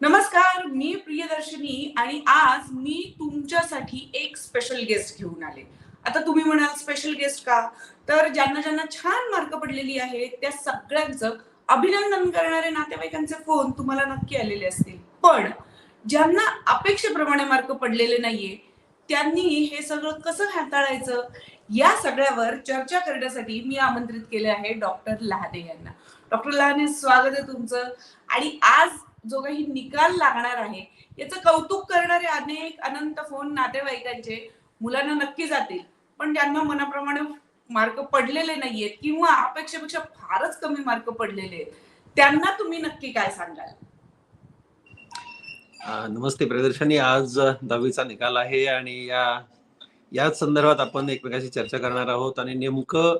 नमस्कार मी प्रियदर्शनी आणि आज मी तुमच्यासाठी एक स्पेशल गेस्ट घेऊन आले. आता तुम्ही म्हणाल स्पेशल गेस्ट का? तर ज्यांना ज्यांना छान मार्क पडलेली आहे त्या सगळ्यांचं अभिनंदन करणारे नातेवाईकांचे फोन तुम्हाला नक्की आलेले असतील. पण ज्यांना अपेक्षेप्रमाणे मार्क पडलेले नाहीये त्यांनी हे सगळं कसं हाताळायचं? या सगळ्यावर चर्चा करण्यासाठी मी आमंत्रित केले आहे डॉक्टर लहाने यांना. डॉक्टर लहाने स्वागत आहे तुमचं. आणि आज जो काही निकाल लागणार आहे याचं कौतुक करणारे अनेक अनंत फोन नातेवाईकांचे मुलांना नक्की जातील. पण ज्यांना मनाप्रमाणे मार्क पडलेले नाहीयेत किंवा अपेक्षेपेक्षा फारच कमी मार्क पडलेले आहेत. त्यांना तुम्ही नक्की काय सांगाल? नमस्ते प्रदर्शनी. आज दहावीचा निकाल आहे आणि या याच संदर्भात आपण एकमेकाशी चर्चा करणार आहोत आणि नेमकं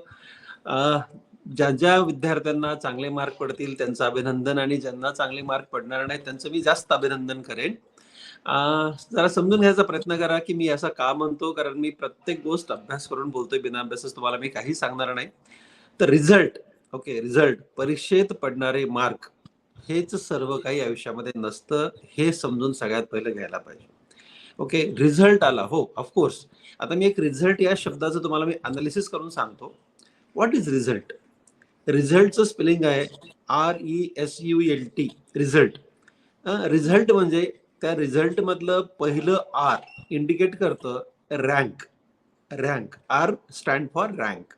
ज्या ज्या विद्यार्थ्यांना चांगले मार्क पडतील त्यांचं अभिनंदन आणि ज्यांना चांगले मार्क पडणार नाही त्यांचं मी जास्त अभिनंदन करेन. जरा समजून घ्यायचा प्रयत्न करा की मी असं का म्हणतो कारण मी प्रत्येक गोष्ट अभ्यास करून बोलतोय बिना अभ्यासच तुम्हाला मी काही सांगणार नाही. तर रिझल्ट ओके रिझल्ट परीक्षेत पडणारे मार्क हेच सर्व काही आयुष्यामध्ये नसतं हे समजून सगळ्यात पहिलं घ्यायला पाहिजे. ओके रिझल्ट आला हो ऑफकोर्स आता मी एक रिझल्ट या शब्दाचं तुम्हाला मी अनालिसिस करून सांगतो. व्हॉट इज रिझल्ट रिझल्टचं स्पेलिंग आहे R E S U L T result result म्हणजे त्या रिझल्ट मधलं पहिलं आर इंडिकेट करतं rank rank R stand for rank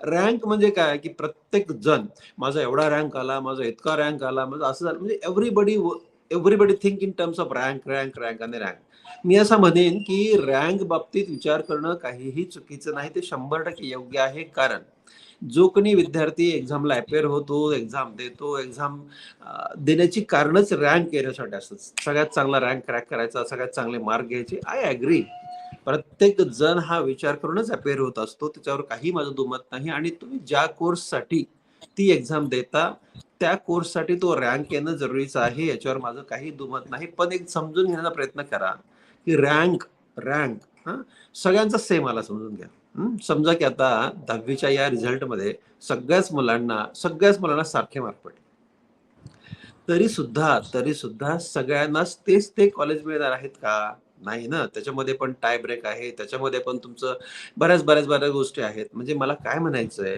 rank म्हणजे काय? की प्रत्येक जण माझा एवढा रँक आला माझा इतका रँक आला माझं असं झालं. म्हणजे everybody everybody think in terms of rank rank rank आणि रँक मी असं म्हणेन की रँक बाबतीत विचार करणं काहीही चुकीचं नाही ते शंभर टक्के योग्य आहे. कारण जो कोणी विद्यार्थी एक्झामला अपेअर होतो एक्झाम देतो एक्झाम देण्याची कारणच रँक येण्यासाठी असतात. सगळ्यात चांगला रँक क्रॅक करायचा सगळ्यात चांगले मार्क घ्यायचे. आय ॲग्री प्रत्येक जण हा विचार करूनच अपेअर होत असतो. त्याच्यावर काही माझं दुमत नाही. आणि तुम्ही ज्या कोर्ससाठी ती एक्झाम देता त्या कोर्ससाठी तो रँक येणं जरुरीचं आहे. याच्यावर माझं काही दुमत नाही. पण एक समजून घेण्याचा प्रयत्न करा की रँक रँक हा? सगळ्यांचा सेम आला समजून घ्या. समजा की आता दहावीच्या या रिझल्टमध्ये सगळ्याच मुलांना सगळ्याच मुलांना सारखे मार्क पडले. तरी सुद्धा तरी सुद्धा सगळ्यांनाच तेच ते कॉलेज मिळणार आहेत का? नाही ना. त्याच्यामध्ये पण टाय ब्रेक आहे. त्याच्यामध्ये पण तुमचं बऱ्याच बऱ्याच बऱ्याच गोष्टी आहेत. म्हणजे मला काय म्हणायचंय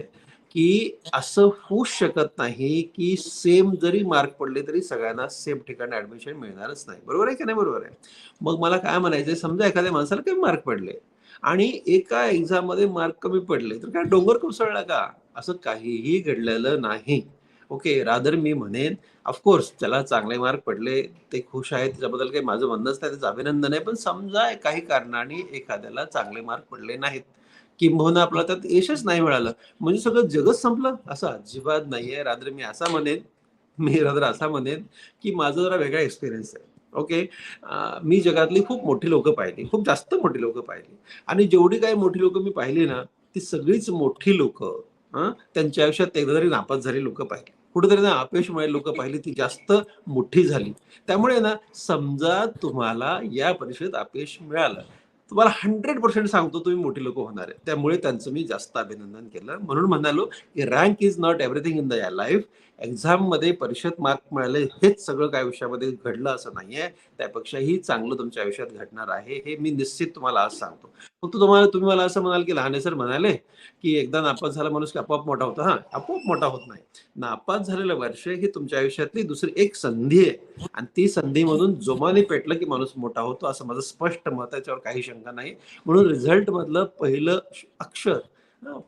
की असं होऊ शकत नाही की सेम जरी मार्क पडले तरी सगळ्यांना सेम ठिकाणी ऍडमिशन मिळणारच नाही. बरोबर आहे की नाही? बरोबर आहे. मग मला काय म्हणायचंय समजा एखाद्या माणसाला काही मार्क पडले. आणि एका एक्झाममध्ये मार्क कमी पडले. तर काय डोंगर कोसळला का? असं काहीही घडलेलं नाही. ओके रादर मी म्हणेन ऑफकोर्स त्याला चांगले मार्क पडले ते खुश आहेत त्याच्याबद्दल काही माझं म्हणणंच नाही त्याचं अभिनंदन आहे पण समजा काही कारणाने एखाद्याला चांगले मार्क पडले नाहीत. किंबहुना आपला त्यात यशच नाही मिळालं. म्हणजे सगळं जगच संपलं. असं अजिबात नाहीये. रात्र मी असा म्हणेन मी रादर असा म्हणेन की माझा जरा वेगळा एक्सपिरियन्स आहे. ओके? मी जगातली खूप मोठी लोक पाहिली खूप जास्त मोठी लोक पाहिली. आणि जेवढी काही मोठी लोक मी पाहिली ना ती सगळीच मोठी लोक त्यांच्या आयुष्यात एकदा तरी नापास झाली लोक पाहिली. कुठेतरी ना अपयशमुळे लोक पाहिली ती जास्त मोठी झाली. त्यामुळे ना समजा तुम्हाला या परीक्षेत अपयश मिळालं तुम्हाला हंड्रेड पर्सेंट सांगतो तुम्ही मोठी लोक होणार आहे. त्यामुळे त्यांचं मी जास्त अभिनंदन केलं. म्हणून म्हणालो की rank is not everything in the या लाईफ एक्झाममध्ये परीक्षेत मार्क मिळाले हेच सगळं काय आयुष्यामध्ये घडलं असं नाहीये. त्यापेक्षाही चांगलं तुमच्या आयुष्यात घडणार आहे हे मी निश्चित तुम्हाला आज सांगतो. फक्त तुम्हाला तुम्ही मला असं म्हणाल की लहाने सर म्हणाले की एकदा नापास झाला माणूस की आपोआप मोठा होता. हा आपोआप मोठा होत नाही. नापास झालेलं वर्ष ही तुमच्या आयुष्यातली दुसरी एक संधी आहे. आणि ती संधीमधून जोमाने पेटलं की माणूस मोठा होतो असं माझं स्पष्ट मत याच्यावर त्याच्यावर काही शंका नाही. म्हणून रिझल्ट मधलं पहिलं अक्षर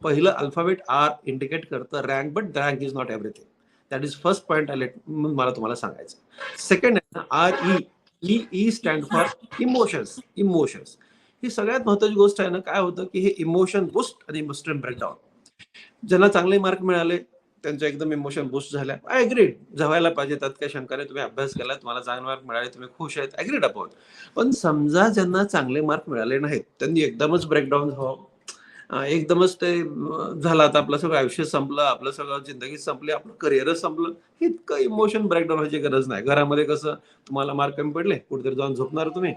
पहिलं अल्फाबेट आर इंडिकेट करतं rank but rank is not everything. That is first point आले मला तुम्हाला सांगायचं. सेकंड आहे ना R E E stand for emotions emotions. ही सगळ्यात महत्वाची गोष्ट आहे ना काय होतं की हे इमोशन बुस्ट आणि इमोशन ब्रेकडाऊन ज्यांना चांगले मार्क मिळाले त्यांच्या एकदम इमोशन बुस्ट झाल्या. आय अग्रीड जवायला पाहिजे त्यात काही शंका नाही. तुम्ही अभ्यास केला तुम्हाला चांगले मार्क मिळाले तुम्ही खुश आहेत अग्रीड अपॉन पण समजा ज्यांना चांगले मार्क मिळाले नाहीत त्यांनी एकदमच ब्रेकडाऊन व्हावं. एकदमच ते झालं आता आपलं सगळं आयुष्य संपलं आपलं सगळं जिंदगी संपली आपलं करिअरच संपलं. इतकं इमोशन ब्रेकडाऊन व्हायची गरज नाही. घरामध्ये कसं तुम्हाला मार्क कमी पडले कुठेतरी जाऊन झोपणार तुम्ही.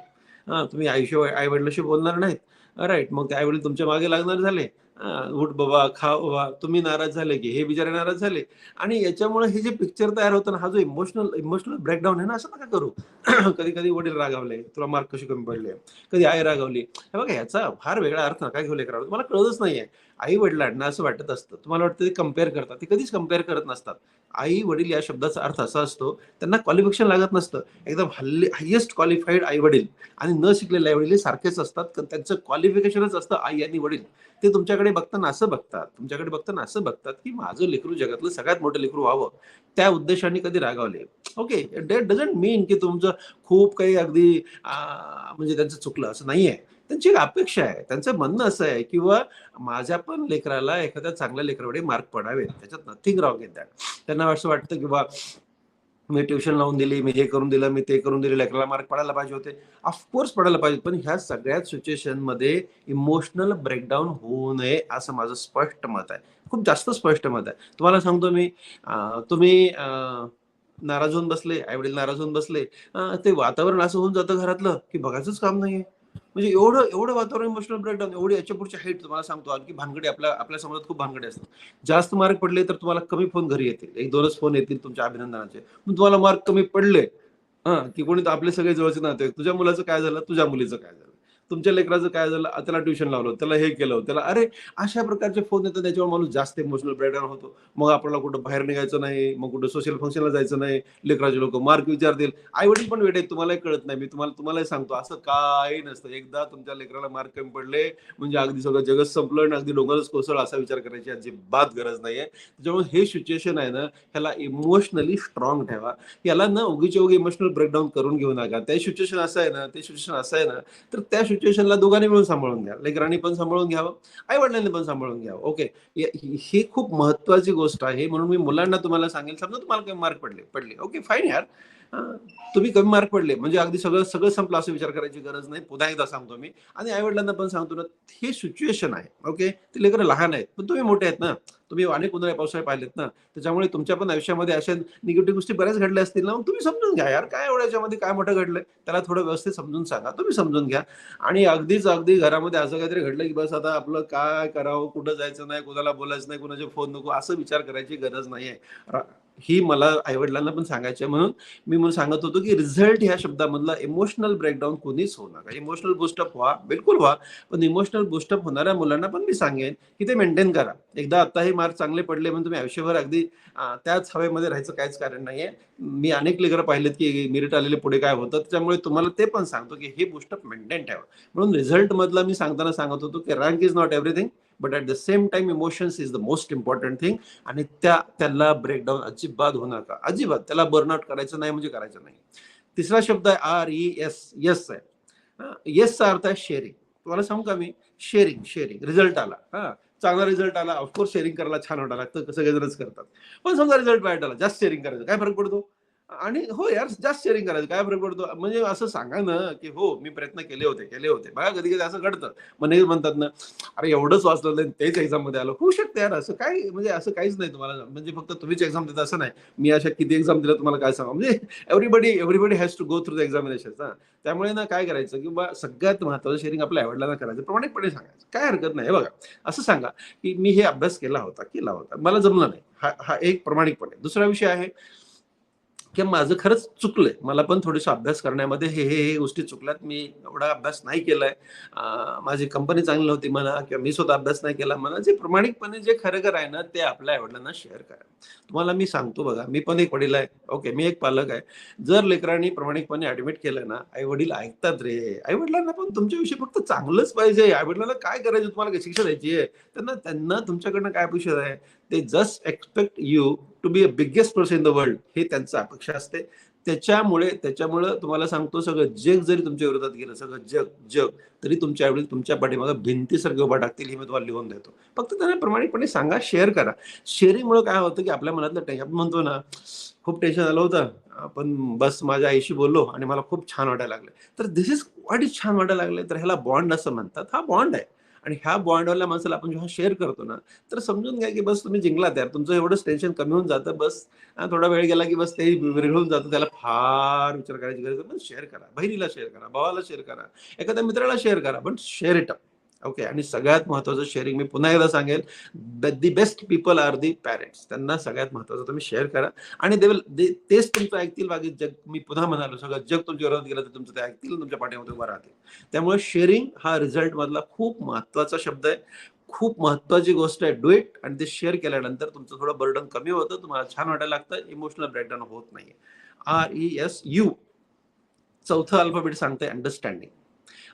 हा तुम्ही आयुष्य आई वडिलाशी बोलणार नाहीत. राईट मग ते आई वडील तुमच्या मागे लागणार झाले. उठ बाबा खा बाबा. तुम्ही नाराज झाले की हे बिचारे नाराज झाले. आणि याच्यामुळे हे जे पिक्चर तयार होतं ना हा जो इमोशनल इमोशनल ब्रेकडाऊन आहे ना असं नका करू. कधी कधी वडील रागावले तुला मार्क कशी कमी पडले? कधी आई रागावली? हे बघा याचा फार वेगळा अर्थ नका घेऊ लेकरावर तुम्हाला कळतच नाहीये. आई वडिलांना असं वाटत असतं. तुम्हाला वाटतं ते कंपेअर करतात. ते कधीच कंपेअर करत नसतात. आई वडील या शब्दाचा अर्थ असा असतो त्यांना क्वालिफिकेशन लागत नसतं. एकदम हल्ली हायेस्ट क्वालिफाईड आई वडील आणि न शिकलेले आई वडील सारखेच असतात. त्यांचं क्वालिफिकेशनच असतं आई आणि वडील. ते तुमच्याकडे बघताना असं बघतात. तुमच्याकडे बघताना असं बघतात की माझं लेकरू जगातलं सगळ्यात मोठं लेकरू व्हावं. त्या उद्देशाने कधी रागावले. ओके डेट डझंट मीन की तुमचं खूप काही अगदी म्हणजे त्यांचं चुकलं असं नाहीये. त्यांची एक अपेक्षा आहे. त्यांचं म्हणणं असं आहे किंवा माझ्या पण लेकराला एखाद्या चांगल्या लेकराकडे मार्क पडावेत. त्याच्यात नथिंग रॉंग इन दॅट त्यांना असं वाटतं की बा मी ट्युशन लावून दिली मी हे करून दिलं मी ते करून दिले लेकराला मार्क पडायला पाहिजे होते. ऑफकोर्स पडायला पाहिजे पण ह्या सगळ्याच सिच्युएशनमध्ये इमोशनल ब्रेकडाऊन होऊ नये असं माझं स्पष्ट मत आहे. खूप जास्त स्पष्ट मत आहे. तुम्हाला सांगतो मी तुम्ही नाराज होऊन बसले आई वडील नाराज होऊन बसले ते वातावरण असं होऊन जातं घरातलं की बघायचंच काम नाहीये. म्हणजे एवढं एवढं वातावरण इमोशनल ब्रेकडाऊन एवढी याच्या पुढच्या हाईट तुम्हाला सांगतो आणखी भानगडी आपल्या आपल्या समाजात खूप भानगडी असतात. जास्त मार्क पडले तर तुम्हाला कमी फोन घरी येतील. एक दोनच फोन येतील तुमच्या अभिनंदनाचे. पण तुम्हाला मार्क कमी पडले हा की कोणी तर आपले सगळे जवळचे नाते तुझ्या मुलाचं काय झालं? तुझ्या मुलीचं काय झालं? तुमच्या लेकराचं काय झालं? त्याला ट्युशन लावलं त्याला हे केलं त्याला अरे अशा प्रकारचे फोन येतात त्याच्यावर माणूस जास्त इमोशनल ब्रेकडाऊन होतो. मग आपल्याला कुठं बाहेर निघायचं नाही मग कुठं सोशल फंक्शनला जायचं नाही लेकराचे लोक मार्क विचारतील. आई वडील पण वेट आहेत तुम्हालाही कळत नाही मी तुम्हाला तुम्हालाही सांगतो असं काही नसतं. एकदा तुमच्या लेकराला मार्क कमी पडले म्हणजे अगदी सगळं जगत संपलं आणि अगदी डोंगरच कोसळ असा विचार करायची अजिबात गरज नाहीये. त्याच्यामुळे हे सिच्युएशन आहे ना ह्याला इमोशनली स्ट्रॉंग ठेवा. याला ना उगीच्या उगी इमोशनल ब्रेकडाऊन करून घेऊ नका. त्या सिच्युएशन असं आहे ना ते सिच्युएशन असं आहे ना तर त्या सिच्युएशनला दोघांनी मिळून सांभाळून घ्या. लेकरांनी पण सांभाळून घ्यावं आई वडिलांनी पण सांभाळून घ्यावं. ओके. ही खूप महत्वाची गोष्ट आहे. म्हणून मी मुलांना तुम्हाला सांगेल समजा तुम्हाला काही मार्क पडले पडले. ओके फाईन यार. तुम्ही कमी मार्क पडले. म्हणजे अगदी सगळं सगळं संपलं असं विचार करायची गरज नाही. पुन्हा एकदा सांगतो मी. आणि आई वडिलांना पण सांगतो ना हे सिच्युएशन आहे. ओके ते लेकरं लहान आहेत. पण तुम्ही मोठे आहेत ना. तुम्ही अनेक उन्हाळ्या पावसाळे पाहिलेत ना. त्याच्यामुळे तुमच्या पण आयुष्यामध्ये अशा निगेटिव्ह गोष्टी बऱ्याच घडल्या असतील ना. मग तुम्ही समजून घ्या यार. काय एवढ्या याच्यामध्ये काय मोठं घडलंय? त्याला थोडं व्यवस्थित समजून सांगा. तुम्ही समजून घ्या. आणि अगदीच अगदी घरामध्ये असं काहीतरी घडलं की बस आता आपलं काय करावं? कुठं जायचं नाही? कुणाला बोलायचं नाही? कुणाचे फोन नको? असं विचार करायची गरज नाहीये. आहे ही मला आईवडिलांना पण सांगायचे आहे. म्हणून मी म्हणून सांगत होतो की रिझल्ट ह्या शब्दामधला इमोशनल ब्रेकडाऊन कोणीच होऊ नका. इमोशनल बुस्टअप व्हा बिलकुल व्हा पण इमोशनल बुस्टअप होणाऱ्या मुलांना पण मी सांगेन की ते मेंटेन करा. एकदा आता हे मार्क चांगले पडले म्हणून तुम्ही आयुष्यभर अगदी त्याच हवेमध्ये राहायचं काहीच कारण नाहीये. मी अनेक लेकरं पाहिलेत की मेरिट आलेले पुढे काय होतं त्याच्यामुळे तुम्हाला ते पण सांगतो की हे बुस्टअप मेंटेन ठेवा. म्हणून रिझल्ट मधला मी सांगताना सांगत होतो की rank is not everything but at the same time emotions is the most important thing आणि त्या त्याला ब्रेकडाऊन अजिबात होऊ नका. अजिबात. त्याला बर्नआउट करायचं नाही म्हणजे करायचं नाही. तिसरा शब्द आहे आर ई एस येस आहे. येसचा अर्थ आहे शेअरिंग तुम्हाला सांगू का मी? शेअरिंग शेअरिंग रिझल्ट आला. हा चांगला रिझल्ट आला. ऑफकोर्स शेअरिंग करायला छान वाटायला लागतं. सगळेजणच करतात? पण समजा रिझल्ट वाईट आला जास्त शेअरिंग करायचं. काय फरक पडतो? आणि हो यार जास्त शेअरिंग करायचं. काय फरक पडतो? म्हणजे असं सांगा ना की हो मी प्रयत्न केले होते केले होते. बघा कधी कधी असं घडतं. म्हणजे म्हणतात ना अरे एवढंच वाचलं नाही तेच एक्झाममध्ये आलं. होऊ शकते यार असं काय म्हणजे असं काहीच नाही तुम्हाला. म्हणजे फक्त तुम्हीच एक्झाम देता असं नाही. मी अशा किती एक्झाम दिल्या तुम्हाला काय सांगा? म्हणजे everybody everybody has to go through the examination ना त्यामुळे ना काय करायचं की बा सगळ्यात महत्वाचं शेअरिंग आपल्या आवडल्याला करायचं प्रमाणिकपणे सांगायचं. काय हरकत नाही. बघा असं सांगा की मी हे अभ्यास केला होता केला होता. मला जमलं नाही. हा हा एक प्रामाणिकपणे. दुसरा विषय आहे की माझं खरंच चुकलंय. मला पण थोडीसा अभ्यास करण्यामध्ये हे हे हे गोष्टी चुकल्यात. मी एवढा अभ्यास नाही केलाय. माझी कंपनी चांगली नव्हती म्हणा किंवा मी स्वतः अभ्यास नाही केला म्हणा. जे प्रामाणिकपणे जे खरं खरं आहे ना ते आपल्या आईवडिलांना शेअर करा. तुम्हाला मी सांगतो बघा मी पण एक वडील आहे. ओके मी एक पालक आहे. जर लेकरांनी प्रामाणिकपणे ऍडमिट केलं ना आई वडील ऐकतात रे. आई वडिलांना पण तुमच्याविषयी फक्त चांगलंच पाहिजे. आई वडिलांना काय करायचं? तुम्हाला शिक्षा द्यायची आहे. त्यांना त्यांना तुमच्याकडनं काय अपेक्षा आहे? ते just expect you to be a biggest person in the world हे त्यांचं अपेक्षा असते. त्याच्यामुळे त्याच्यामुळे तुम्हाला सांगतो सगळं जग जरी तुमच्या विरोधात गेलं सगळं जग जग तरी तुमच्या वेळी तुमच्या पाठीमागं भिंतीसारखे उभा टाकतील हे मी तुम्हाला लिहून देतो. फक्त त्यांना प्रमाणिकपणे सांगा शेअर करा. शेअरिंगमुळे काय होतं की आपल्या मनातलं टेन्शन आपण म्हणतो ना खूप टेन्शन आलं होतं. आपण बस माझ्या आईशी बोललो आणि मला खूप छान वाटायला लागलं. तर दिस इज व्हॉट इज छान वाटायला लागले तर ह्याला बॉन्ड असं म्हणतात. हा बॉन्ड आहे. आणि ह्या बॉन्डवाल्या माणसाला आपण जेव्हा शेअर करतो ना तर समजून घ्या की बस तुम्ही जिंकलात यार. तुमचं एवढंच टेन्शन कमी होऊन जातं बस थोडा वेळ गेला की बस ते विरघळून जातं. त्याला फार विचार करायची गरज पण शेअर करा. बहिणीला शेअर करा. भावाला शेअर करा. एखाद्या मित्राला शेअर करा. पण शेअर इट ओके आणि सगळ्यात महत्वाचं शेअरिंग मी पुन्हा एकदा सांगेल. The best people are the parents त्यांना सगळ्यात महत्वाचं तुम्ही शेअर करा. आणि दे विल तेच तुमचं ऐकतील. बाकी जग मी पुन्हा म्हणालो सगळं जग तुमच्या विरोधात गेलं तर तुमचं ते ऐकतील तुमच्या पाठीमध्ये उभं राहतील. त्यामुळे शेअरिंग हा रिझल्ट मधला खूप महत्त्वाचा शब्द आहे. खूप महत्वाची गोष्ट आहे. डू इट आणि ते शेअर केल्यानंतर तुमचं थोडं बर्डन कमी होतं. तुम्हाला छान वाटायला लागतं. इमोशनल ब्रेकडाऊन होत नाही आर ई एस यू चौथं अल्फाबेट सांगतंय अंडरस्टँडिंग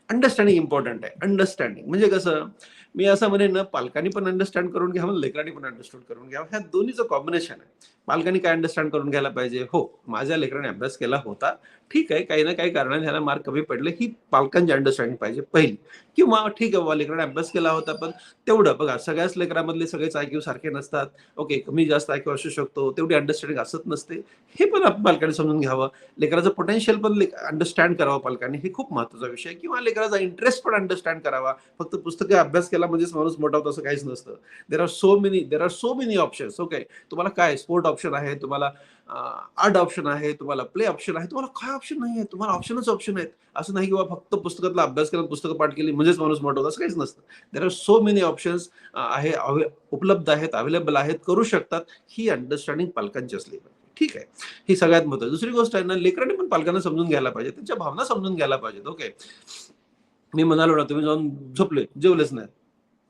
अंडरस्टँडिंग इम्पॉर्टंट आहे. अंडरस्टँडिंग म्हणजे कसं? मी असं म्हणेन ना पालकांनी पण अंडरस्टँड करून घ्यावं लेकरांनी पण अंडरस्टँड करून घ्यावं ह्या दोन्हीचं कॉम्बिनेशन आहे. पालकांनी काय अंडरस्टँड करून घ्यायला पाहिजे? हो माझ्या लेकराने अभ्यास केला होता. ठीक आहे काही ना काही कारणाने ह्याला मार्क कमी पडले. ही पालकांची अंडरस्टँडिंग पाहिजे पहिली. किंवा ठीक आहे बाबा लेकराने अभ्यास केला होता पण तेवढं बघा सगळ्याच लेकरामधले सगळेच आयक्यू सारखे नसतात. ओके कमी जास्त आयक्यू असू शकतो तेवढी अंडरस्टँडिंग असत नसते. हे पण आपण पालकांनी समजून घ्यावं. लेकराचं पोटेन्शियल पण अंडरस्टँड करावं पालकांनी. हे खूप महत्त्वाचा विषय. किंवा लेकराचा इंटरेस्ट पण अंडरस्टँड करावा. फक्त पुस्तकं अभ्यास केला म्हणजेच माणूस मोठा होतो असं काहीच नसतं. There are so many there are so many options okay तुम्हाला काय स्पोर्ट ऑप्शन आहे तुम्हाला आर्ट ऑप्शन आहे तुम्हाला प्ले ऑप्शन आहे तुम्हाला काय ऑप्शन नाही आहे? तुम्हाला ऑप्शनच ऑप्शन आहेत. असं नाही की बाबा फक्त पुस्तकातला अभ्यास केला पुस्तकं पाठ केली म्हणजेच माणूस मोठा होता असं काहीच नसतं. There are so many options आहे उपलब्ध आहेत अवेलेबल आहेत करू शकतात ही अंडरस्टँडिंग पालकांची असली पाहिजे. ठीक आहे. ही सगळ्यात महत्वाची दुसरी गोष्ट आहे ना लेकरांनी पण पालकांना समजून घ्यायला पाहिजे त्यांच्या भावना समजून घ्यायला पाहिजेत ओके मी म्हणालो ना तुम्ही जाऊन झोपले जेवलेच नाही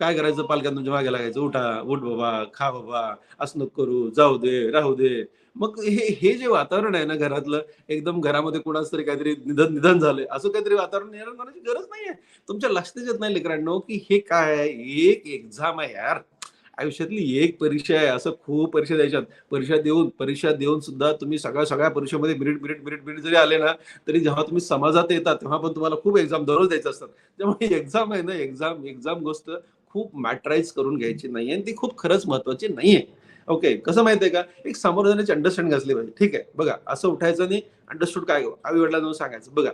काय करायचं पालकांना तुमच्या मागे लागायचं? उठा उठ बाबा खा बाबा असं करू जाऊ दे राहू दे. मग हे हे जे वातावरण आहे ना घरातलं एकदम घरामध्ये कोणाच तरी काहीतरी निधन निधन झालंय. असं काहीतरी वातावरण निर्माण करण्याची गरज नाहीये तुमच्या लक्षात येत नाही लेकरांनो की हे काय एक एक्झाम आहे यार. आयुष्यातली एक परीक्षा आहे असं खूप परीक्षा द्यायच्यात. परीक्षा देऊन परीक्षा देऊन सुद्धा तुम्ही सगळ्या सगळ्या परीक्षेमध्ये मिनिट बिरिट मिनिट मिनिट जरी आले ना तरी जेव्हा तुम्ही समाजात येतात तेव्हा पण तुम्हाला खूप एक्झाम दररोज द्यायचं असतात. त्यामुळे एक्झाम आहे ना एक्झाम एक्झाम गोष्ट खूप मॅटराईज करून घ्यायची नाहीये आणि ती खूप खरंच महत्वाची आहे ओके कसं माहितीये का? एक समोर जाण्याची अंडरस्टँडिंग असली पाहिजे. ठीक आहे बघा असं उठायचं नाही अंडरस्टूड काय आई वडिलांना सांगायचं बघा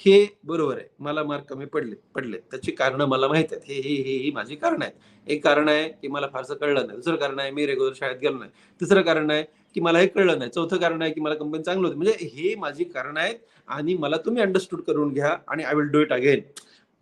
हे बरोबर आहे. मला मार्क कमी पडले पडले त्याची कारणं मला माहीत आहेत. हे हे हे ही माझी कारण आहेत. एक कारण आहे की मला फारसं कळलं नाही. दुसरं कारण आहे मी रेग्युलर शाळेत गेलो नाही. तिसरं कारण आहे की मला हे कळलं नाही. चौथं कारण आहे की मला कंपनी चांगलं होती. म्हणजे हे माझी कारण आहेत आणि मला तुम्ही अंडरस्टूड करून घ्या आणि I will do it again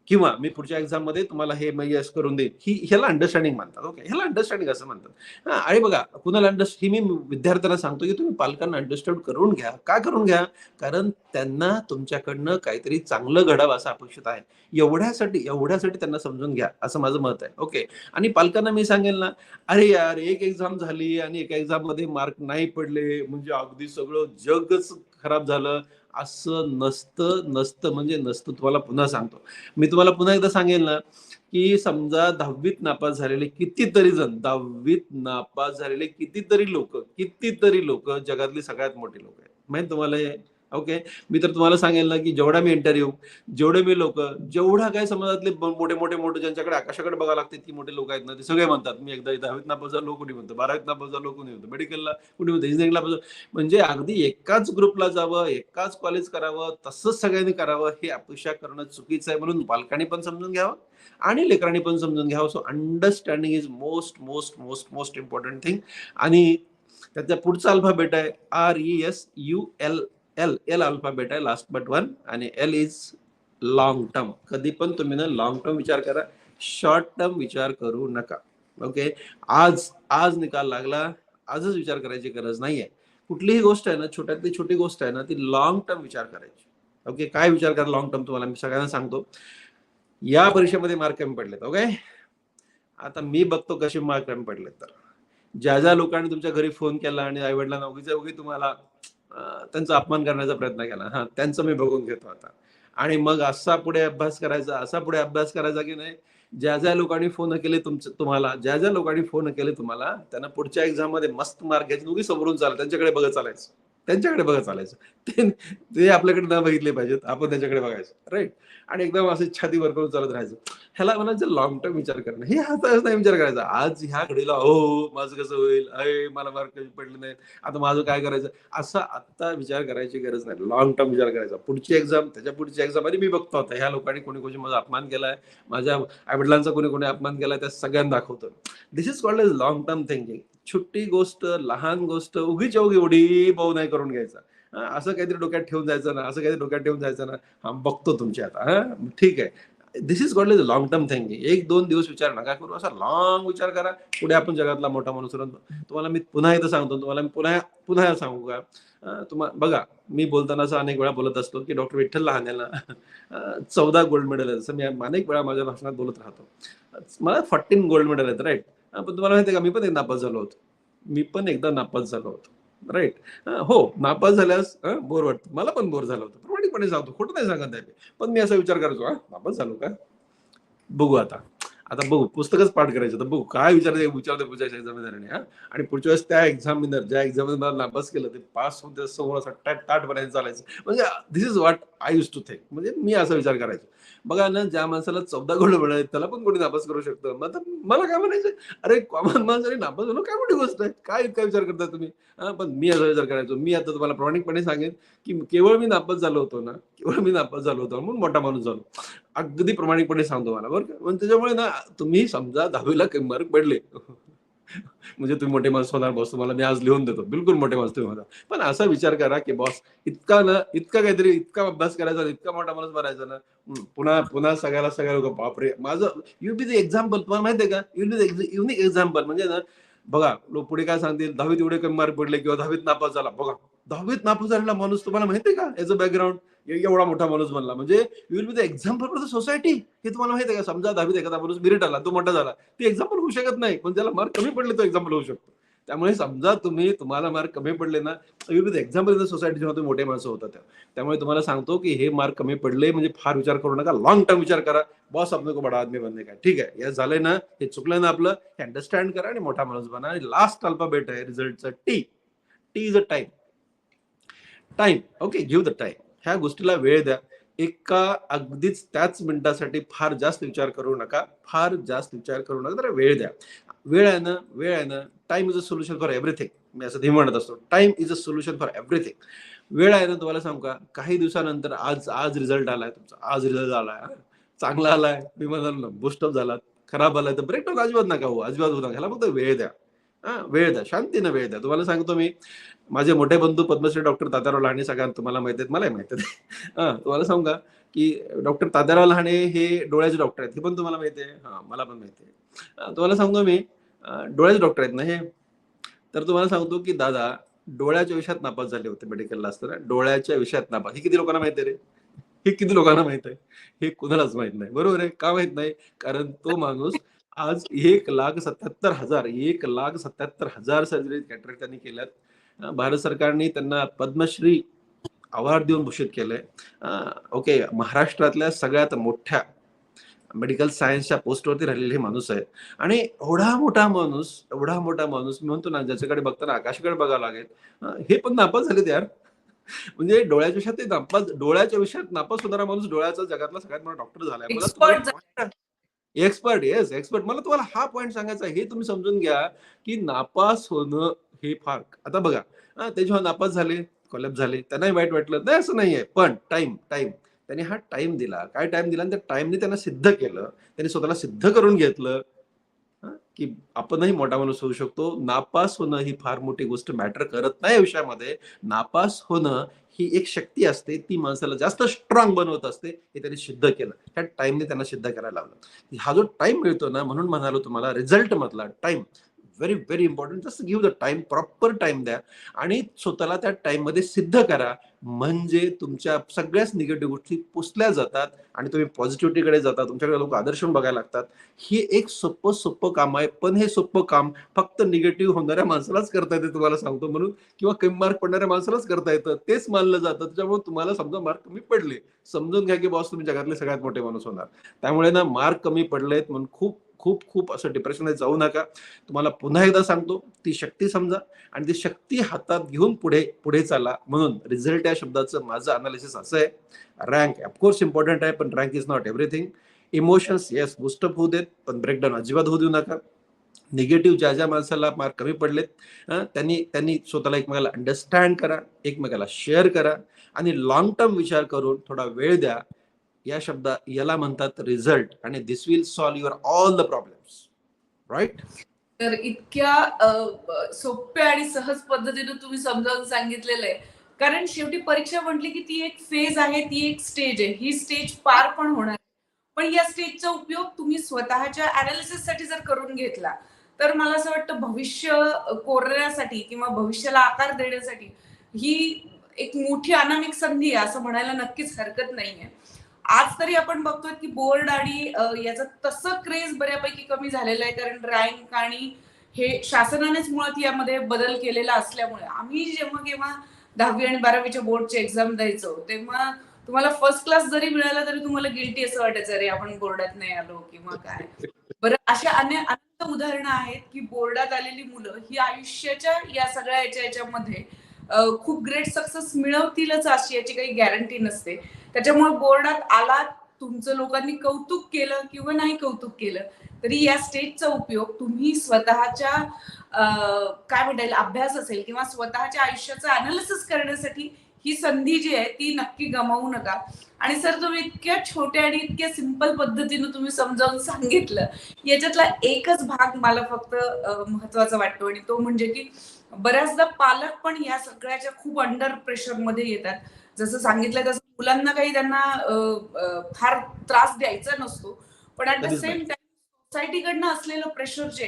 किंवा मी पुढच्या एक्झाममध्ये तुम्हाला हे मी यश करून देईन. ही ह्याला अंडरस्टँडिंग म्हणतात. ओके ह्याला अंडरस्टँडिंग असं म्हणतात. हा आणि बघा कुणाला अंडरस्ट ही मी विद्यार्थ्यांना सांगतो की तुम्ही पालकांना अंडरस्टँड करून घ्या. का करून घ्या? कारण त्यांना तुमच्याकडनं काहीतरी चांगलं घडावं असं अपेक्षित आहे. एवढ्यासाठी एवढ्यासाठी त्यांना समजून घ्या असं माझं मत आहे. ओके आणि पालकांना मी सांगेल ना अरे यार एक एक्झाम झाली आणि एका एक्झाममध्ये मार्क नाही पडले. म्हणजे अगदी सगळं जगच खराब झालं. असं नसतं नसतं म्हणजे नसतं. तुम्हाला पुन्हा सांगतो. मी तुम्हाला पुन्हा एकदा सांगेल ना की समजा दहावीत नापास झालेले कितीतरी जण दहावीत नापास झालेले कितीतरी लोक कितीतरी लोक जगातली सगळ्यात मोठी लोक आहेत. माहीत तुम्हाला हे? ओके? मी तर तुम्हाला सांगेल ना की जेवढा मी इंटरव्ह्यू जेवढे मी लोक जेवढा काय समाजातले मोठे मोठे मोठे ज्यांच्याकडे आकाशाकडे बघावं लागते ती मोठे लोक आहेत ना ते सगळे म्हणतात. मी एकदा दहावीत नापास लोक कोणी म्हणतो? बारावीत नापास लोक कोणी म्हणतो? मेडिकलला कोणी म्हणतो? इंजिनिअरिंगला म्हणजे अगदी एकाच ग्रुपला जावं एकाच कॉलेज करावं तसंच सगळ्यांनी करावं हे अपेक्षा करणं चुकीचं आहे म्हणून पालकांनी पण समजून घ्यावं आणि लेकरांनी पण समजून घ्यावं. So understanding is most most most most important thing आणि त्याचा पुढचा अल्फाबेट आहे R E S U L L L alphabet आहे लास्ट बट वन आणि एल इज लॉंग टर्म कधी पण तुम्ही ना लॉंग टर्म विचार करा. शॉर्ट टर्म विचार करू नका. ओके आज आज निकाल लागला. आजच विचार करायची गरज नाहीये. कुठलीही गोष्ट आहे ना छोट्यातली छोटी गोष्ट आहे ना ती लॉंग टर्म विचार करायची. ओके काय विचार करा लॉंग टर्म तुम्हाला? मी सगळ्यांना सांगतो. या परीक्षेमध्ये मार्क कमी पडलेत. ओके आता मी बघतो कसे मार्क कमी पडलेत तर. ज्या ज्या लोकांनी तुमच्या घरी फोन केला आणि आई वडिलांना उगीच उगी तुम्हाला त्यांचा अपमान करण्याचा प्रयत्न केला. हा त्यांचं मी बघून घेतो आता. आणि मग असा पुढे अभ्यास करायचा असा पुढे अभ्यास करायचा की नाही ज्या ज्या लोकांनी फोन केले तुमचं तुम्हाला ज्या ज्या लोकांनी फोन केले तुम्हाला त्यांना पुढच्या एक्झाममध्ये मस्त मार्क घ्यायचे. उगी समोरून चालत त्यांच्याकडे बघत चालायचं. त्यांच्याकडे बघत चालायचं. ते ते आपल्याकडे न बघितले पाहिजेत. आपण त्यांच्याकडे बघायचं. राईट आणि एकदम असं छाती वर करून चालत राहायचं. ह्याला म्हणायचं लॉंग टर्म विचार करणं. हे आता नाही विचार करायचा. आज ह्या घडीला हो माझं कसं होईल? अय मला मार्क पडले नाही आता माझं काय करायचं? असा आता विचार करायची गरज नाही. लॉंग टर्म विचार करायचा. पुढची एक्झाम त्याच्या पुढची एक्झाम आणि मी बघतो आता. ह्या लोकांनी कोणी कोणी माझा अपमान केलाय. माझ्या आईवडिलांचा कोणी कोणी अपमान केलाय त्या सगळ्यांना दाखवतो. This is called as long term thinking छोटी गोष्ट लहान गोष्ट उगीच उगी एवढी भाऊ नाही करून घ्यायचा. असं काहीतरी डोक्यात ठेवून जायचं ना असं काहीतरी डोक्यात ठेवून जायचं ना. हा बघतो तुमच्या आता हा ठीक आहे. This is god is long term thinking एक दोन दिवस विचार नका करू असा लॉंग विचार करा. पुढे आपण जगातला मोठा माणूस राहतो तुम्हाला मी पुन्हा एकदा सांगतो तुम्हाला मी पुन्हा पुन्हा सांगू का? तुम्हा बघा मी बोलताना असं अनेक वेळा बोलत असतो की डॉक्टर विठ्ठल लहानेला चौदा गोल्ड मेडल आहे असं मी अनेक वेळा माझ्या भाषणात बोलत राहतो. मला फॉर्टीन गोल्ड मेडल आहेत राईट पण तुम्हाला माहिती आहे का मी पण एक नापास झालो होतो. मी पण एकदा नापास झालो होतो. राईट हो नापास झाल्यास बोर वाटतं. मला पण बोर झालं होतं. प्रमाणिकपणे सांगतो खोटं नाही सांगत आहे पण मी असा विचार करायचो हा नापास झालो का? बघू आता. आता बघू पुस्तकच पाठ करायचं. तर बघू काय विचारायचं विचारते पुढच्या एक्झामिनरने हा? आणि पुढच्या वेळेस त्या एक्झामिनर ज्या एक्झामिनर मला नापास केलं ते पास होते समोर असं टाट ताट बनायचं चालायचं. म्हणजे this is what I use to think म्हणजे मी असा विचार करायचो. बघा ना ज्या माणसाला चौदा गुण मिळाले त्याला पण कोणी नापास करू शकतो. मग मला काय म्हणायचं अरे कॉमन माणसाने नापास होणं काय मोठी गोष्ट आहे? काय इतका विचार करता तुम्ही? हा, पण मी असा विचार करायचो. मी आता तुम्हाला प्रामाणिकपणे सांगेन की केवळ मी नापास झालो होतो ना केवळ मी नापास झालो होतो म्हणून मोठा माणूस झालो. अगदी प्रामाणिकपणे सांगतो मला बरं का? म्हणजे त्याच्यामुळे ना तुम्ही समजा दहावीला कमी मार्क पडले. म्हणजे तुम्ही मोठे माणूस होणार बॉस तुम्हाला मी आज लिहून देतो. बिलकुल मोठे माणूस तुम्ही होणार. पण असा विचार करा की बॉस इतका ना इतका काहीतरी इतका अभ्यास करायचा इतका मोठा माणूस बनायचा ना पुन्हा पुन्हा सगळ्याला सगळ्या लोक बापरे! माझं यू बी द एक्झाम्पल तुम्हाला माहिती आहे का यू बी युनिक एक्झाम्पल म्हणजे ना बघा लोक पुढे काय सांगतील? दहावीत एवढे कमी मार्क पडले किंवा दहावीत नापास झाला. बघा दहावीत नापास झालेला माणूस तुम्हाला माहिती आहे का अ बॅकग्राऊंड एवढा मोठा माणूस बनला. म्हणजे you will be the example for the society हे तुम्हाला माहिती आहे का? समजा दहावीत एखादा माणूस मिरिट आला तो मोठा झाला. ती एक्झाम्पल होऊ शकत नाही पण ज्याला मार्क कमी पडले तो एक्झाम्पल होऊ शकतो. त्यामुळे समजा तुम्ही तुम्हाला मार्क कमी पडले ना you be the example in the society जेव्हा तुम्ही मोठे माणसं होतात त्या. त्यामुळे तुम्हाला सांगतो की हे मार्क कमी पडले म्हणजे फार विचार करू नका. लॉंग टर्म विचार करा. बॉस आपण को बडा आदमी बनले का? ठीक आहे. हे झालंय ना हे चुकलं ना आपलं हे अंडरस्टँड करा आणि मोठा माणूस बना. आणि लास्ट अल्फाबेट आहे रिझल्टचं T T is a type time okay give the time ह्या गोष्टीला वेळ द्या. एका अगदीच त्याच मिनिटासाठी फार जास्त विचार करू नका. फार जास्त विचार करू नका. तर वेळ द्या. वेळ आहे ना वेळ आहे ना. Time is a solution for everything मी असं नेहमी म्हणत असतो. Time is a solution for everything वेळ आहे ना तुम्हाला सांगू का? काही दिवसानंतर आज आज रिझल्ट आलाय तुमचा. आज रिझल्ट आलाय. चांगला आलाय. मी म्हणालो ना बुस्टअप झाला खराब आलाय तर ब्रेकडाऊन अजिबात नका हो अजिबात होऊ नका. ह्याला फक्त वेळ द्या. हा वेळ द्या. शांतीनं वेळ द्या. तुम्हाला सांगतो मी माझे मोठे बंधू पद्मश्री डॉक्टर तात्याराव लहाणे सगळ्यांना तुम्हाला माहिती आहेत मलाही माहिती आहेत. हा तुम्हाला सांगा की डॉक्टर तात्याराव लहाणे हे डोळ्याचे डॉक्टर आहेत हे पण तुम्हाला माहिती आहे. हा मला पण माहिती आहे. तुम्हाला सांगतो मी डोळ्याचे डॉक्टर आहेत ना हे? तर तुम्हाला सांगतो की दादा डोळ्याच्या विषयात नापास झाले होते मेडिकलला असताना. डोळ्याच्या विषयात नापास. हे किती लोकांना माहिती आहे रे? हे किती लोकांना माहीत आहे? हे कुणालाच माहीत नाही. बरोबर आहे? का माहीत नाही? कारण तो माणूस आज एक लाख सत्याहत्तर हजार एक लाख सत्याहत्तर हजार सर्जरी कॅटरेक्ट त्यांनी केल्यात. भारत सरकारने त्यांना पद्मश्री अवॉर्ड देऊन घोषित केलंय. ओके महाराष्ट्रातल्या सगळ्यात मोठ्या मेडिकल सायन्सच्या पोस्टवरती राहिलेले हे माणूस आहेत. आणि एवढा मोठा माणूस एवढा मोठा माणूस मी म्हणतो ना ज्याच्याकडे बघताना आकाशाकडे बघावं लागेल हे पण नापास झालेत यार. म्हणजे डोळ्याच्या विषयात ते नापास डोळ्याच्या विषयात नापास होणारा माणूस डोळ्याचा जगातला सगळ्यात मोठा डॉक्टर झालाय. मला एक्सपर्ट येस एक्सपर्ट मला तुम्हाला हा पॉईंट सांगायचा हे तुम्ही समजून घ्या की नापास होणं हे फार आता बघा ते जेव्हा नापास झाले कॉलेज झाले त्यांनाही वाईट वाटलं. नाही असं नाहीये. पण टाइम टाइम त्यांनी हा टाइम दिला. काय टाइम दिला? आणि त्या टाइमने त्यांना सिद्ध केलं. त्यांनी स्वतःला सिद्ध करून घेतलं. की आपणही मोठा माणूस होऊ शकतो. नापास होणं ही फार मोठी गोष्ट मॅटर करत नाही आयुष्यामध्ये नापास होणं ही एक शक्ती असते. ती माणसाला जास्त स्ट्रॉंग बनवत असते. हे त्यांनी सिद्ध केलं. त्या टाइमने त्यांना सिद्ध करायला लावलं. हा जो टाइम मिळतो ना म्हणून म्हणालो तुम्हाला रिझल्ट मधला time very very important just give the time proper time द्या आणि स्वतःला त्या टाइममध्ये सिद्ध करा. म्हणजे तुमच्या सगळ्याच निगेटिव्ह गोष्टी पुसल्या जातात आणि तुम्ही पॉझिटिव्हिटीकडे जाता तुमच्याकडे लोक आदर्श बघायला लागतात. हे एक सोपं सोपं काम आहे. पण हे सोपं काम फक्त निगेटिव्ह होणाऱ्या माणसालाच करता येते तुम्हाला सांगतो म्हणून. किंवा कमी मार्क पडणाऱ्या माणसालाच करता येतं. तेच मानलं जातं. त्याच्यामुळे तुम्हाला समजा मार्क कमी पडले. समजून घ्या की बॉस तुम्ही जगातले सगळ्यात मोठे माणूस होणार. त्यामुळे ना मार्क कमी पडलेत म्हणून खूप खूप खूप असं डिप्रेशनमध्ये जाऊ नका. तुम्हाला पुन्हा एकदा सांगतो ती शक्ती समजा आणि ती शक्ती हातात घेऊन पुढे पुढे चाला. म्हणून रिझल्ट या शब्दाचं माझं अनालिसिस असं आहे. रँक ऑफकोर्स इम्पॉर्टंट आहे पण rank is not everything emotions yes boost up होऊ देत पण ब्रेकडाऊन अजिबात होऊ देऊ नका. निगेटिव्ह ज्या ज्या माणसाला मार्क कमी पडलेत त्यांनी त्यांनी स्वतःला एकमेकाला अंडरस्टँड करा एकमेकाला शेअर करा आणि लॉंग टर्म विचार करून थोडा वेळ द्या. या शब्द याला म्हणतात रिझल्ट आणि this will solve your all the problems right तर इतक्या सोप्या आणि सहज पद्धतीने तुम्ही समजावून सांगितलेलं आहे. कारण शेवटी परीक्षा म्हटली की ती एक फेज आहे ती एक स्टेज आहे. ही स्टेज पार पण होणार पण या स्टेजचा उपयोग तुम्ही स्वतःच्या अनालिसिससाठी जर करून घेतला तर मला असं वाटतं भविष्य कोरण्यासाठी किंवा भविष्याला आकार देण्यासाठी ही एक मोठी अनामिक संधी आहे असं म्हणायला नक्कीच हरकत नाहीये. आज तरी आपण बघतोय की बोर्ड आणि याचा तसं क्रेज बऱ्यापैकी कमी झालेलं आहे. कारण रँक आणि हे शासनानेच मुळात यामध्ये बदल केलेला असल्यामुळे आम्ही जेव्हा केव्हा दहावी आणि बारावीच्या बोर्डची एक्झाम द्यायचो तेव्हा तुम्हाला फर्स्ट क्लास जरी मिळाला तरी तुम्हाला गिल्टी असं वाटायचं अरे आपण बोर्डात नाही आलो किंवा काय. बरं अशा अनेक उदाहरणं आहेत की बोर्डात आलेली मुलं ही आयुष्याच्या या सगळ्या याच्या याच्यामध्ये खूप ग्रेट सक्सेस मिळवतीलच अशी याची काही गॅरंटी नसते. त्याच्यामुळे बोर्डात आला तुमचं लोकांनी कौतुक केलं किंवा नाही कौतुक केलं तरी या स्टेजचा उपयोग तुम्ही स्वतःच्या काय म्हणता येईल अभ्यास असेल किंवा स्वतःच्या आयुष्याचं अनालिसिस करण्यासाठी ही संधी जी आहे ती नक्की गमावू नका. आणि सर तुम्ही इतक्या छोट्या आणि इतक्या सिंपल पद्धतीनं तुम्ही समजावून सांगितलं. याच्यातला एकच भाग मला फक्त महत्त्वाचा वाटतो. आणि तो म्हणजे की बऱ्याचदा पालक पण या सगळ्याच्या खूप अंडर प्रेशरमध्ये येतात. जसं सांगितलं तसं मुलांना काही त्यांना फार त्रास द्यायचा नसतो. पण ऍट द सेम टाइम सोसायटीकडनं असलेलं प्रेशर जे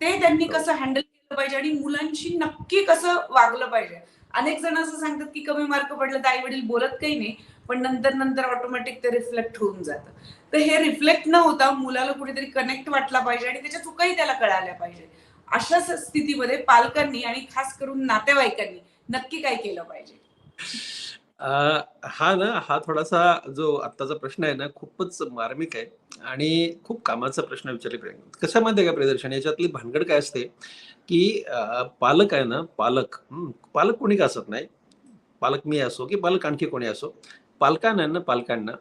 ते त्यांनी कसं हँडल केलं पाहिजे आणि मुलांशी नक्की कसं वागलं पाहिजे. अनेक जण असं सांगतात की कमी मार्क पडलं तर आई वडील बोलत काही नाही पण नंतर नंतर ऑटोमॅटिक ते रिफ्लेक्ट होऊन जातं. तर हे रिफ्लेक्ट न होता मुलाला कुठेतरी कनेक्ट वाटला पाहिजे आणि त्याच्या चुकाही त्याला कळाल्या पाहिजे. अशा स्थितीमध्ये पालकांनी आणि खास करून नातेवाईकांनी नक्की काय केलं पाहिजे? हा ना हा थोडासा जो आत्ताचा प्रश्न आहे ना खूपच मार्मिक आहे आणि खूप कामाचा प्रश्न विचारले प्रियंका कशामध्ये का प्रदर्शन? याच्यातली भानगड काय असते? की पालक आहे ना पालक पालक कोणी का असत नाही. पालक मी असो की पालक आणखी कोणी असो. पालकांना ना पालकांना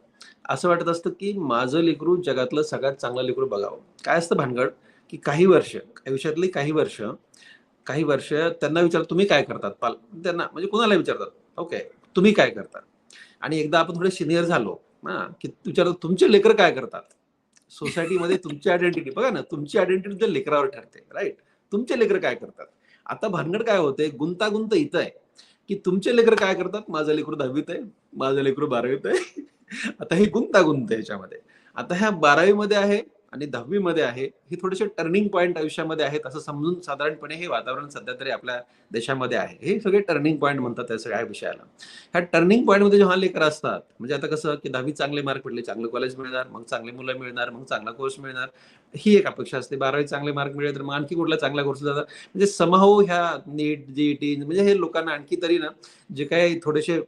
असं वाटत असतं की माझं लेकरू जगातलं सगळ्यात चांगलं लेकरू बघावं. काय असतं भानगड? की काही वर्ष आयुष्यातली काही वर्ष काही वर्ष त्यांना विचार तुम्ही काय करतात? पाल त्यांना म्हणजे कोणाला विचारतात. ओके तुम्ही काय करतात? आणि एकदा आपण थोडे सिनियर झालो ना की विचारतात तुमचे लेकर काय करतात? सोसायटीमध्ये तुमची आयडेंटिटी बघा ना तुमची आयडेंटिटी त्या लेकरावर ठरते राईट? तुमचे लेकर काय करतात? आता भानगड काय होते गुंतागुंत इथं आहे की तुमचे लेकर काय करतात? माझं लेकरू दहावीत आहे माझं लेकरू बारावीत आहे. आता हे गुंतागुंत आहे याच्यामध्ये. आता ह्या बारावीमध्ये आहे आणि दहावीमध्ये आहे हे थोडेसे टर्निंग पॉईंट आयुष्यामध्ये आहेत असं समजून साधारणपणे हे वातावरण सध्या तरी आपल्या देशामध्ये आहे. हे सगळे टर्निंग पॉईंट म्हणतात त्या सगळ्या विषयाला. ह्या टर्निंग पॉईंटमध्ये जेव्हा लेकर असतात म्हणजे आता कसं की दहावी चांगले मार्क पडले चांगलं कॉलेज मिळणार मग चांगले मुलं मिळणार मग चांगला कोर्स मिळणार ही एक अपेक्षा असते. बारावी चांगले मार्क मिळेल तर मग आणखी कुठला चांगला कोर्स जातात म्हणजे समहो ह्या नीट जी टी म्हणजे हे लोकांना आणखी तरी ना जे काही थोडेसे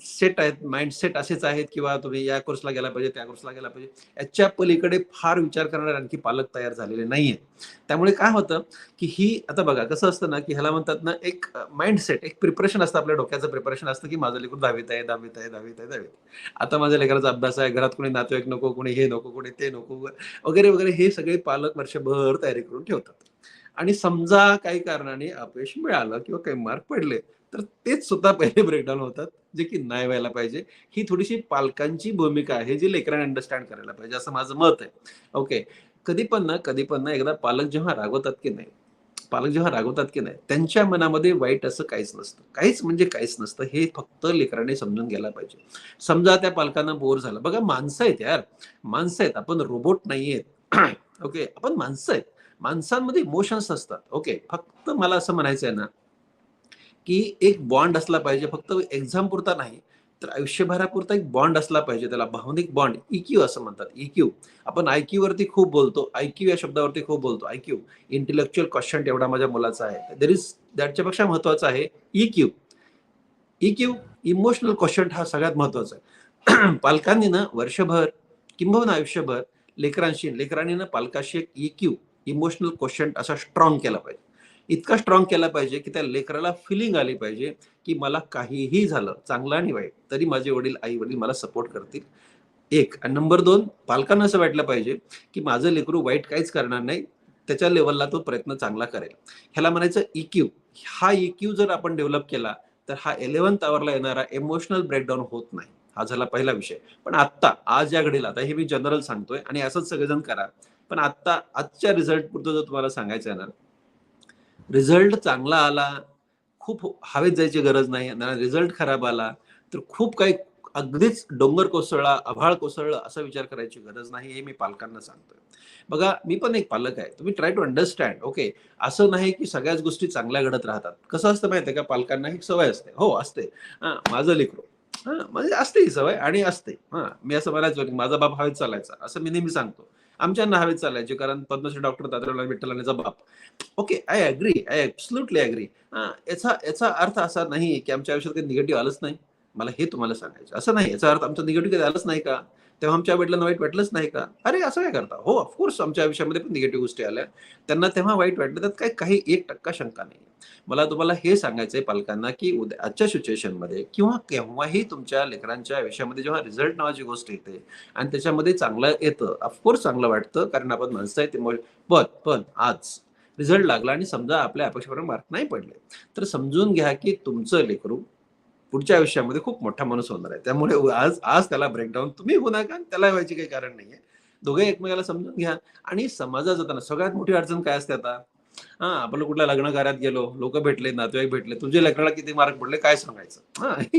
सेट आहेत माइंडसेट असेच आहेत किंवा तुम्ही या कोर्सला गेला पाहिजे त्या कोर्सला गेला पाहिजे. याच्या पलीकडे फार विचार करणारे आणखी पालक तयार झालेले नाहीये त्यामुळे काय होतं की ही आता बघा कसं असतं ना की ह्याला म्हणतात ना एक माइंडसेट एक प्रिपरेशन असतं आपल्या डोक्याचं प्रिपरेशन असतं की माझं लेकरू दहावीत आहे दहावीत आहे दहावीत आहे दहावीत आता माझ्या लेकराचा अभ्यास आहे घरात कोणी नातेवाईक नको कोणी हे नको कोणी ते नको वगैरे वगैरे हे सगळे पालक वर्षभर तयारी करून ठेवतात. आणि समजा काही कारणाने अपयश मिळालं किंवा काही मार्क पडले तर तेच सुद्धा पहिले ब्रेकडाऊन होतात. जे की नाही व्हायला पाहिजे ही थोडीशी पालकांची भूमिका आहे जी लेकरांनी अंडरस्टँड करायला पाहिजे असं माझं मत आहे. ओके कधी पण ना कधी पण ना एकदा पालक जेव्हा रागवतात की नाही पालक जेव्हा रागवतात की नाही त्यांच्या मनामध्ये वाईट असं काहीच नसतं. काहीच म्हणजे काहीच नसतं हे फक्त लेकरांनी समजून घ्यायला पाहिजे. समजा त्या पालकांना बोर झालं. बघा माणसं आहेत यार. माणसं आहेत. आपण रोबोट नाही आहेत ओके आपण माणसं आहेत. माणसांमध्ये इमोशन्स असतात. ओके फक्त मला असं म्हणायचं आहे ना की एक बॉन्ड असला पाहिजे फक्त एक्झाम पुरता नाही तर आयुष्यभरापुरता एक बॉन्ड असला पाहिजे त्याला भावनिक बॉन्ड इक्यू असं म्हणतात इक्यू आपण आयक्यू वरती खूप बोलतो आयक्यू या शब्दावरती खूप बोलतो आयक्यू इंटेलेक्च्युअल क्वेश्चन एवढा माझ्या मुलाचा आहे. देर इज त्याच्यापेक्षा महत्त्वाचा आहे इक्यू इक्यू इमोशनल क्वेश्चन हा सगळ्यात महत्त्वाचा आहे. पालकांनी ना वर्षभर किंबहुना आयुष्यभर लेकरांशी लेकरांनी ना पालकाशी एक इक्यू इमोशनल क्वेश्चन असा स्ट्रॉंग केला पाहिजे. इतका स्ट्रॉंग केला पाहिजे की त्या लेकराला फिलिंग आली पाहिजे की मला काहीही झालं चांगलं आणि वाईट तरी माझे वडील आई वडील मला सपोर्ट करतील. एक. आणि नंबर दोन पालकांना असं वाटलं पाहिजे की माझं लेकरू वाईट काहीच करणार नाही त्याच्या लेवलला तो प्रयत्न चांगला करेल. ह्याला म्हणायचं इक्यू हा इक्यू जर आपण डेव्हलप केला तर हा इलेव्हन्थ आवरला येणारा इमोशनल ब्रेकडाऊन होत नाही. हा झाला पहिला विषय. पण आत्ता आज या घडीला आता हे मी जनरल सांगतोय आणि असंच सगळेजण करा. पण आत्ता आजच्या रिझल्ट पुरतं जर तुम्हाला सांगायचं आहे ना रिझल्ट चांगला आला खूप हवेत जायची गरज नाही रिझल्ट खराब आला तर खूप काही अगदीच डोंगर कोसळला आभाळ कोसळलं असा विचार करायची गरज नाही हे मी पालकांना सांगतोय. बघा मी पण एक पालक आहे तुम्ही ट्राय टू अंडरस्टँड ओके असं नाही की सगळ्याच गोष्टी चांगल्या घडत राहतात. कसं असतं माहितीये का? पालकांना ही सवय असते. हो असते. हा माझं लेकरू. हा म्हणजे असते ही सवय आणि असते. हा मी असं म्हणायचो की माझा बाप हवेत चालायचा असं मी नेहमी सांगतो. आमच्या नावेच चालायचे कारण पद्मश्री डॉक्टर दादराव विठ्ठलानेचा बाप okay I agree I absolutely agree याचा याचा अर्थ असा नाही की आमच्या आयुष्यात काही निगेटिव्ह आलंच नाही. मला हे तुम्हाला सांगायचं असं नाही याचा अर्थ आमचं निगेटिव्ह कधी आलंच नाही का? तेव्हा आमच्या वडिलांना वाईट वाटलंच नाही का? अरे असं काय करता? हो ऑफकोर्स आमच्या आयुष्यामध्ये पण निगेटिव्ह गोष्टी आल्या. त्यांना तेव्हा वाईट वाटलं त्यात काय काही एक टक्का शंका नाही. मला तुम्हाला हे सांगायचंय पालकांना की उद्या आजच्या सिच्युएशनमध्ये किंवा केव्हाही तुमच्या लेकरांच्या आयुष्यामध्ये जेव्हा रिझल्ट नावाची गोष्ट येते आणि त्याच्यामध्ये चांगलं येतं ऑफकोर्स चांगलं वाटतं कारण आपण माणसं आहे ते पण पण आज रिझल्ट लागला आणि समजा आपल्या अपेक्षेप्रमाणे मार्क नाही पडले. तर समजून घ्या की तुमचं लेकरू पुढच्या आयुष्यामध्ये खूप मोठा माणूस होणार आहे. त्यामुळे आज आज त्याला ब्रेकडाऊन तुम्ही होऊ नका त्याला व्हायची काही कारण नाहीये. दोघे एकमेकाला समजून घ्या आणि समाजात जाताना सगळ्यात मोठी अडचण काय असते आता? हा आपण कुठल्या लग्न कार्यात गेलो लोक भेटले नातेवाईक भेटले तुझ्या लग्नाला किती मार्क पडले काय सांगायचं? हा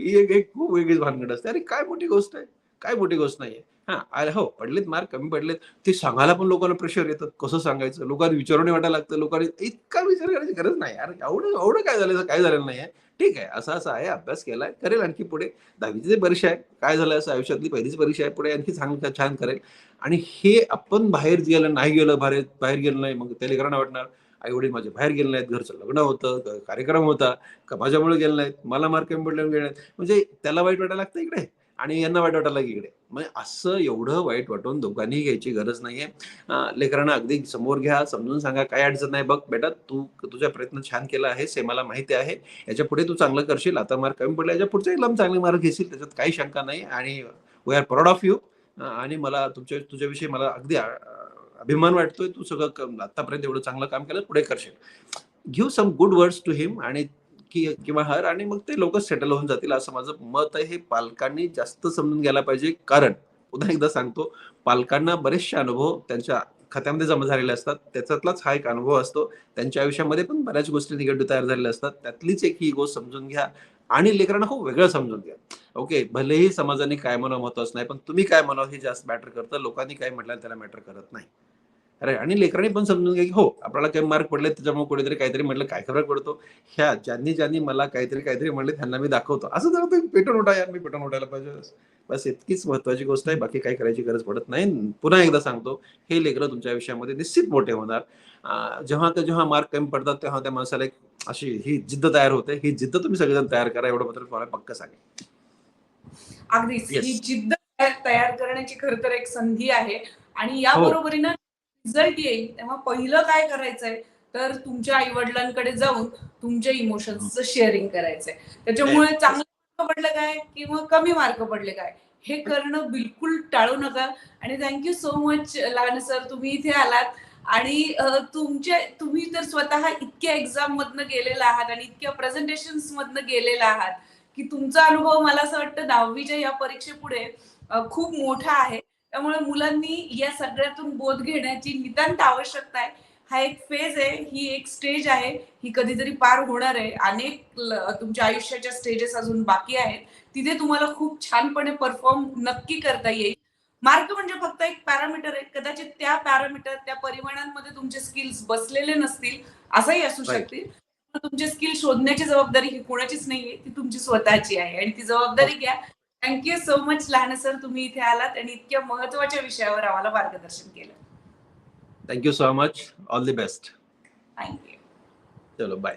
ही एक एक खूप वेगळीच भानगड असते. अरे काय मोठी गोष्ट आहे? काय मोठी गोष्ट नाहीये. हा अरे हो पडलेत मार्क कमी पडलेत. ते सांगायला पण लोकांना प्रेशर येतं. कसं सांगायचं? लोकांना विचारून वाटायला लागतं. लोकांनी इतका विचार करायची गरज नाही. अरे एवढं एवढं काय झालं? काय झालेलं नाहीये. ठीक आहे असं असं आहे अभ्यास केलाय करेल आणखी पुढे. दहावीची परीक्षा आहे काय झालं असं आयुष्यातली पहिलीच परीक्षा आहे पुढे आणखी चांगलं छान करेल. आणि हे आपण बाहेर गेलं नाही गेलं बाहेर बाहेर गेलं नाही मग त्या लेकरांना वाटणार आई वडील माझे बाहेर गेले नाहीत घरचं लग्न होतं कार्यक्रम होता का माझ्यामुळे गेले नाहीत मला मार्क कमी पडल्यामुळे गेले नाहीत. म्हणजे त्याला वाईट वाटायला लागतं इकडे. आणि यांना वाईट वाटायला की इकडे. म्हणजे असं एवढं वाईट वाटून दोघांनी घ्यायची गरज नाहीये. लेकरांना अगदी समोर घ्या समजून सांगा काय अडचण नाही. बघ बेटा तू तुझा प्रयत्न छान केला आहे हे मला माहिती आहे. याच्यापुढे तू चांगलं करशील. आता मार्क कमी पडला याच्या पुढचे एकदम चांगले मार्क घेशील. त्याच्यात काही शंका नाही. आणि we are proud of you आणि मला तुमच्या तुझ्याविषयी मला अगदी अभिमान वाटतोय. तू सगळं आतापर्यंत एवढं चांगलं काम केलं पुढे करशील. Give some good words to him आणि की किंवा हर आणि मग ते लोक सेटल होऊन जातील असं माझं मत आहे. हे पालकांनी जास्त समजून घ्यायला पाहिजे. कारण पुन्हा एकदा सांगतो पालकांना बरेचसे अनुभव त्यांच्या खात्यामध्ये जमा झालेले असतात. त्याच्यातलाच हा एक अनुभव असतो. त्यांच्या आयुष्यामध्ये पण बऱ्याच गोष्टी निगेटिव्ह तयार झालेल्या असतात. त्यातलीच एक ही गोष्ट समजून घ्या आणि लेकरांना खूप वेगळं समजून घ्या. ओके भलेही समाजाने काय म्हणावं महत्वाचं नाही पण तुम्ही काय म्हणावं हे जास्त मॅटर करतं. लोकांनी काय म्हटलं त्याला मॅटर करत नाही. अरे आणि लेकरांनी पण समजून घ्या की हो आपल्याला काही मार्क पडले त्याच्यामुळे कोणीतरी काहीतरी म्हटलं काय फरक पडतो? ह्या ज्यांनी ज्यांनी मला काहीतरी काहीतरी म्हणले त्यांना मी दाखवतो. असं जर तुम्ही पेटून उठा यार मी पेटून उठायला पाहिजे. बस इतकीच महत्वाची गोष्ट आहे. बाकी काही करायची गरज पडत नाही. पुन्हा एकदा सांगतो हे लेकरं तुमच्या आयुष्यामध्ये निश्चित मोठे होणार. जेव्हा ते जेव्हा मार्क कमी पडतात तेव्हा त्या माणसाला एक अशी ही जिद्द तयार होते. ही जिद्द तुम्ही सगळेजण तयार करा एवढं मात्र तुम्हाला पक्क सांगेल अगदीच. Yes. ही जिद्द तयार- तयार करण्याची खर तर एक संधी आहे. आणि या हो. बरोबरीनं रिझल्ट येईल तेव्हा पहिलं काय करायचंय तर तुमच्या आई वडिलांकडे जाऊन तुमच्या इमोशन्सचं शेअरिंग करायचंय. त्याच्यामुळे. चांगलं मार्क पडलं काय किंवा कमी मार्क पडले काय हे करणं बिलकुल टाळू नका. आणि thank you so much Lahane sir तुम्ही इथे आलात. आणि तुमचे तुम्ही तर स्वतः इतक्या एक्झाम मधनं गेलेला आहात आणि इतक्या प्रेझेंटेशन मधनं गेलेला आहात की तुमचा अनुभव मला असं वाटतं दहावीच्या या परीक्षेपुढे खूप मोठा आहे. त्यामुळे मुलांनी या सगळ्यातून बोध घेण्याची नितांत आवश्यकता आहे. हा एक फेज आहे ही एक स्टेज आहे ही कधीतरी पार होणार आहे. अनेक तुमच्या आयुष्याच्या स्टेजेस अजून बाकी आहेत. तिथे तुम्हाला खूप छानपणे परफॉर्म नक्की करता येईल. मार्क म्हणजे फक्त एक पॅरामीटर आहे. कदाचित त्या पॅरामीटर त्या परिमाणांमध्ये तुमचे स्किल्स बसलेले नसतील असंही असू. शकतील. तुमचे स्किल शोधण्याची जबाबदारी ही कोणाचीच नाहीये. ती तुमची स्वतःची आहे. आणि ती जबाबदारी घ्या. Thank you so much Lahane sir तुम्ही इथे आलात आणि इतक्या महत्त्वाच्या विषयावर आम्हाला मार्गदर्शन केलं. Thank you so much all the best thank you चलो बाय